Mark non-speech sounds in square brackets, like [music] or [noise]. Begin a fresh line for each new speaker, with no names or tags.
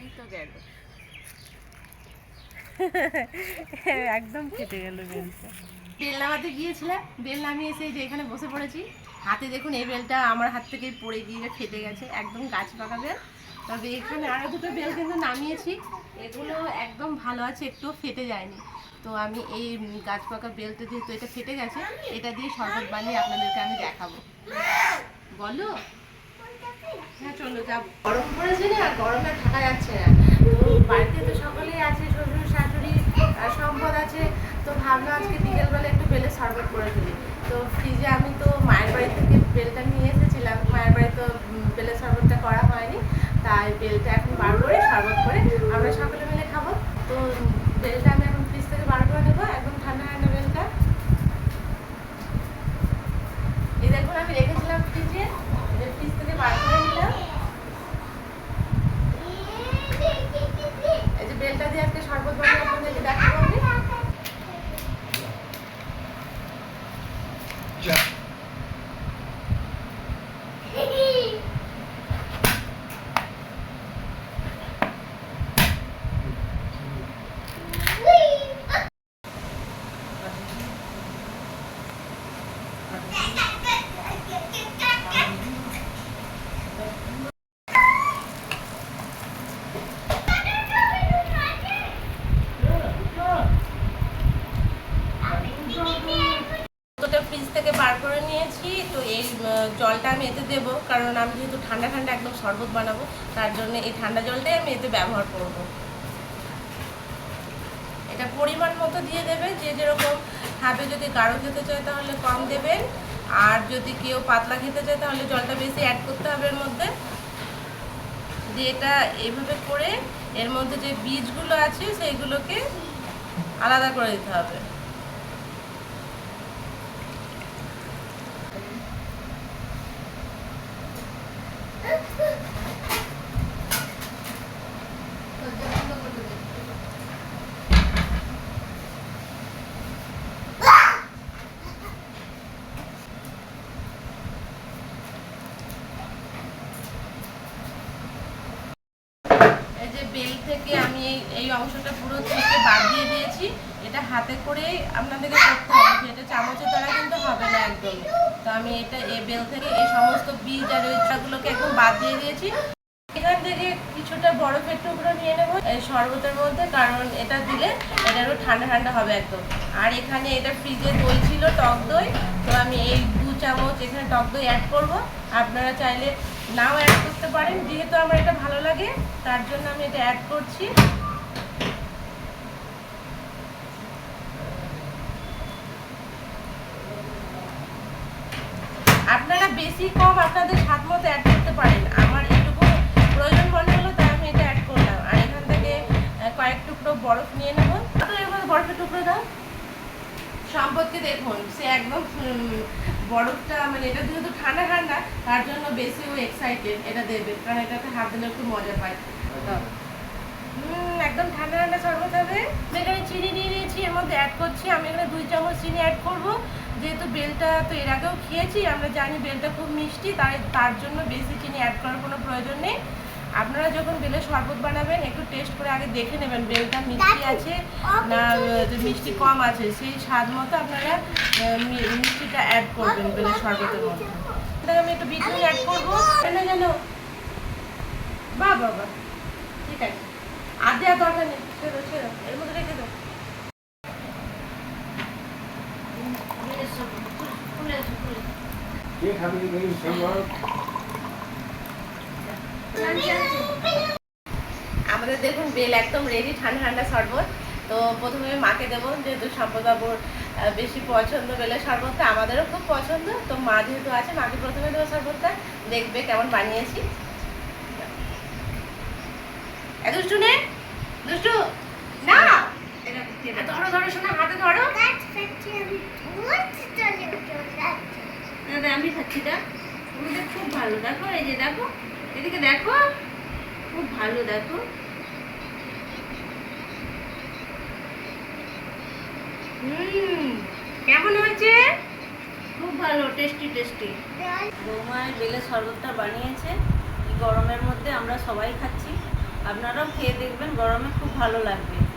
ভাবছে তো গেল। [laughs] একদম কেটে গেল বেলটা। বেল নামাতে গিয়েছিলাম বেল নামিয়ে এসে যে এখানে বসে পড়েছি। হাতে দেখুন এই বেলটা আমার হাত থেকে পড়ে গিয়ে ফেটে গেছে একদম গাছ পাকা বেল। তবে এখানে আরও দুটো বেল কিন্তু নামিয়েছি। এগুলো একদম ভালো আছে একটুও ফেটে যায়নি। তো আমি এই গাছ পাকা বেলটা যেহেতু এটা ফেটে গেছে এটা দিয়ে শরবত বানিয়ে আপনাদেরকে আমি দেখাবো। বলো? হ্যাঁ চলো যাব। গরম পড়েছে না? গরমে থাকা যাচ্ছে না। বাড়িতে তো সকলেই আছে, শ্বশুর, শাশুড়ি সম্পদ আছে। তো ভাবলাম আজকে বিকেলবেলা একটু বেলে শরবত করে তুলি তো ফ্রিজে আমি তো মায়ের বাড়ি থেকে বেলটা নিয়ে এসেছিলাম মায়ের বাড়ি তো উম, বেলের শরবতটা করা হয়নি তাই বেলটা এখন বার করে শরবত করে আমরা সকলে মিলে খাব তো উম, বেলটা আমি এখন ফ্রিজ থেকে বার করে দেবো একদম ঠান্ডা ঠান্ডা বেলটা এই দেখুন আমি রেখেছিলাম ফ্রিজে ফ্রিজ থেকে বার করে নিলাম এই যে বেলটা দিয়ে আজকে শরবত বানিয়ে আপনাদেরকে দেখাবো আমি দুটো ফ্রিজ থেকে বার করে নিয়েছি তো এই আহ, জলটা আমি এতে দেবো, কারণ আমি যেহেতু ঠান্ডা ঠান্ডা একদম শরবত বানাবো, তার জন্য এই ঠান্ডা জলটাই আমি এতে ব্যবহার করব। এটা পরিমাণ মতো দিয়ে দেবে, যে যেরকম খাবে যদি গাঢ় খেতে চায় তাহলে কম দেবেন। আর যদি কেউ পাতলা খেতে চায় তাহলে জলটা বেশি অ্যাড করতে হবে এর মধ্যে। দিয়ে এটা এইভাবে করে এর মধ্যে যে বীজগুলো আছে সেইগুলোকে আলাদা করে দিতে হবে। এই যে বেল থেকে আমি এই এই অংশটা পুরো থেকে বাদ দিয়ে দিয়েছি। এটা হাতে করে আপনাদেরকে করতে হবে। এটা চামচের দ্বারা কিন্তু হবে না একদম। তো আমি এটা এই বেল থেকে এই সমস্ত বীজ আর ওইটাগুলোকে একদম বাদ দিয়ে দিয়েছি। এখান থেকে কিছুটা বরফের টুকরো নিয়ে নেব শরবতের মধ্যে, কারণ এটা দিলে এটা একটু ঠান্ডা ঠান্ডা হবে একদম। আর এখানে এটা ফ্রিজে দই ছিল, টক দই। তো আমি এই দু চামচ এখানে টক দই অ্যাড করব। আপনারা চাইলে নাও অ্যাড করতে পারেন, যেহেতু আমার এটা ভালো লাগে, তার জন্য আমি এটা অ্যাড করছি। আপনারা বেশি কম আপনাদের স্বাদ মতো অ্যাড করতে পারেন। সম্পদকে দেখুন সে একদম বরফটা মানে এটা যেহেতু ঠান্ডা ঠান্ডা তার জন্য বেশি ও এক্সাইটেড এটা দেবে কারণ এটাতে হাত দিলে একটু মজা পায়। একদম ঠান্ডা ঠান্ডা শরবত হবে। এখানে চিনি নিয়ে নিয়েছি এর মধ্যে অ্যাড করছি। আমি এখানে দুই চামচ চিনি অ্যাড করব। যেহেতু বেলটা তো এর আগেও খেয়েছি আমরা জানি বেলটা খুব মিষ্টি তাই তার জন্য বেশি চিনি অ্যাড করার কোনো প্রয়োজন নেই। আপনারা যখন বেলের শরবত বানাবেন একটু টেস্ট করে আগে দেখে নেবেন বেলটা মিষ্টি আছে না মিষ্টি কম আছে সেই স্বাদ মতো আপনারা মিষ্টিটা অ্যাড করবেন বেলের শরবতের মধ্যে। আমি একটু বিট অ্যাড করব। কেন জানো বাহ বাবা ঠিক আছে। আর দেওয়ার দরকার নেই। ছেড়ো ছেড়ো। এর মধ্যে রেখে দাও।
কে খাবে? এই সম্ভব
আমাদের দেখুন বেল একদম রেডি ঠান্ডা ঠান্ডা শরবত। তো প্রথমে মাকে দেবো, যেহেতু সম্পদাবুর বেশি পছন্দ বেলের শরবতটা, আমাদেরও খুব পছন্দ। তো মা যেহেতু আছে, মাকে প্রথমে দেবো শরবতটা। দেখবে কেমন বানিয়েছি। দুষ্টু নে, দুষ্টু, না। ধরো ধরো, শোনা, হাতে ধরো।
আমি খাচ্ছি খুব ভালো। দেখো, এই যে, দেখো। এদিকে দেখো। খুব ভালো দেখো।
হুম, কেমন হয়েছে?
খুব ভালো, টেস্টি টেস্টি। বৌমায় বেলে শরবতটা বানিয়েছে। গরমের মধ্যে আমরা সবাই খাচ্ছি। আপনারাও খেয়ে দেখবেন, গরমে খুব ভালো লাগবে।